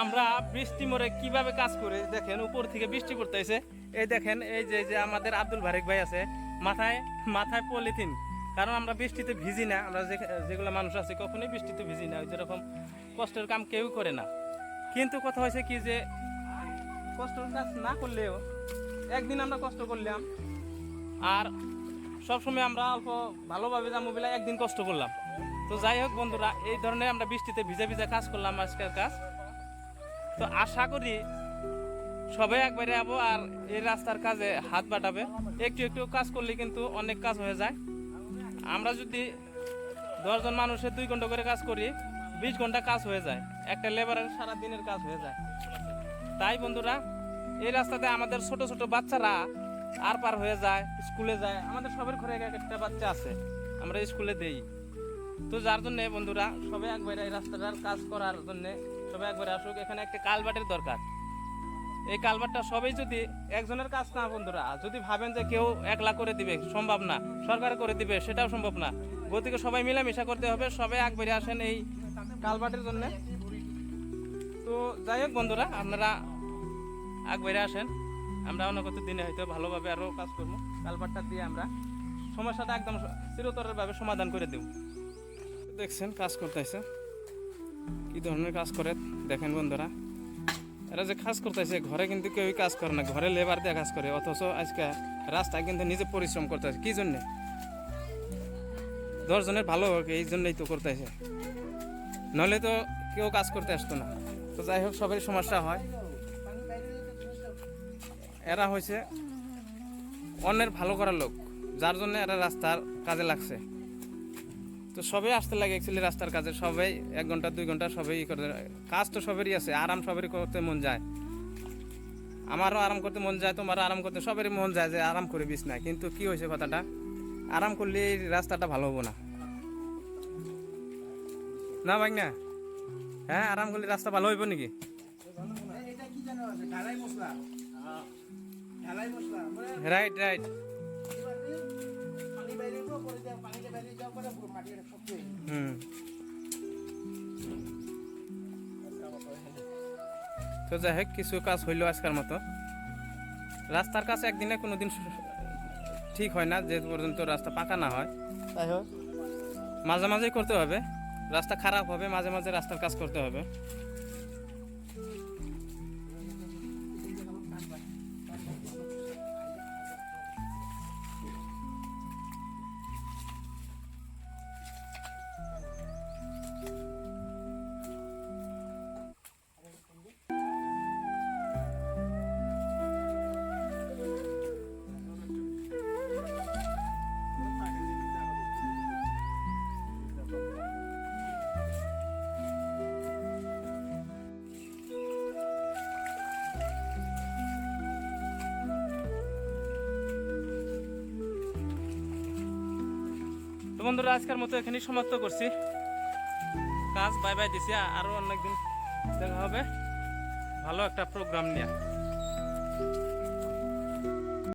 আমরা বৃষ্টি মরে কীভাবে কাজ করে? দেখেন, উপর থেকে বৃষ্টি পড়তেছে। এই দেখেন, এই যে যে আমাদের আব্দুল ভারেক ভাই আছে, মাথায় মাথায় পলিথিন। কারণ আমরা বৃষ্টিতে ভিজি না, আমরা যেগুলো মানুষ আছে কখনোই বৃষ্টিতে ভিজি না যেরকম কষ্টের কাম কেউ করে না। কিন্তু কথা হয়েছে কি যে, কষ্টের কাজ না করলেও একদিন আমরা কষ্ট করলাম, আর সবসময় আমরা অল্প ভালোভাবে যাব বলে একদিন কষ্ট করলাম। তো যাই হোক বন্ধুরা, এই ধরনের আমরা বৃষ্টিতে ভিজে ভিজে কাজ করলাম আজকের কাজ। তো আশা করি সবাই একবারে যাব আর এই রাস্তার কাজে হাত বাটাবে একটু একটু কাজ করলে কিন্তু অনেক কাজ হয়ে যায়। আমরা যদি দশজন মানুষের দুই ঘণ্টা করে কাজ করি, বিশ ঘণ্টা কাজ হয়ে যায়। একটা লেবারের সারা দিনের কাজ হয়ে যায়। তাই বন্ধুরা, এই রাস্তাতে আমাদের ছোট ছোট বাচ্চারা আর পার হয়ে যায়, স্কুলে যায়। আমাদের সবার ঘরে এক একটা বাচ্চা আছে। আমরা স্কুলে দেই। তো যার জন্য বন্ধুরা সবাই একবার এই রাস্তাটার কাজ করার জন্য সবাই একবার আসুক। এখানে একটা কালবাটের দরকার। এই কালবারটা সবাই যদি একজনের কাজ না বন্ধুরা যদি ভাবেন যে কেউ একলা করে দিবে, সম্ভব না, সরকার করে দিবে, সেটাও সম্ভব না। গতিকে সবাই মিলামিশা করতে হবে সবাই একবারে আসেন এই কালবাটের জন্য। তো যাই হোক বন্ধুরা, আপনারা একবারে আসেন। আমরা অন্য কত দিনে হয়তো ভালোভাবে আরও কাজ করব। কালবারটা দিয়ে আমরা সমস্যাটা একদম চিরতরের ভাবে সমাধান করে দেব। দেখছেন, কাজ করতেছে। কি ধরনের কাজ করে? দেখেন বন্ধুরা। এরা যে কাজ করতেছে, ঘরে কিন্তু কেউই কাজ করে না। ঘরে লেবার দিয়ে কাজ করে, অথচ আজকে রাস্তায় কিন্তু নিজে পরিশ্রম করতেছে। কি জন্যে? দশজনের ভালো হোক, এই জন্যই তো করতেছে। নলে তো কেউ কাজ করতে আসতো না। তো যাই হোক, সবারই সমস্যা হয়। এরা হয়েছে অন্যের ভালো করার লোক, যার জন্য এরা রাস্তার কাজে লাগছে। তো সবাই আসতে লাগে অ্যাকচুয়ালি রাস্তার কাজে সবাই এক ঘণ্টা দুই ঘণ্টা সবাই করে কাজ তো সবারই আছে আরাম সবারই করতে মন যায়। আমারও আরাম করতে মন যায় তোমারও আরাম করতে সবারই মন যায় যে আরাম করে বিছ না কিন্তু কি হয়েছে কথাটা? আরাম করলে এই রাস্তাটা ভালো হব না। না ভাই না হ্যাঁ আরাম করলে রাস্তা ভালো হইব নাকি? রাইট রাইট হুম। তো যাই হোক কিছু কাজ হইল আজকের মতো। রাস্তার কাছে একদিনে কোনো দিন ঠিক হয় না যে পর্যন্ত রাস্তা পাকা না হয়। তাই হোক। মাঝে মাঝেই করতে হবে। রাস্তা খারাপ হবে মাঝে মাঝে রাস্তার কাজ করতে হবে। তো বন্ধুরা, আজকের মতো এখানেই সমাপ্ত করছি। কাজ বাই বাই দিছি আরও অনেকদিন দেখা হবে। ভালো একটা প্রোগ্রাম নিয়ে।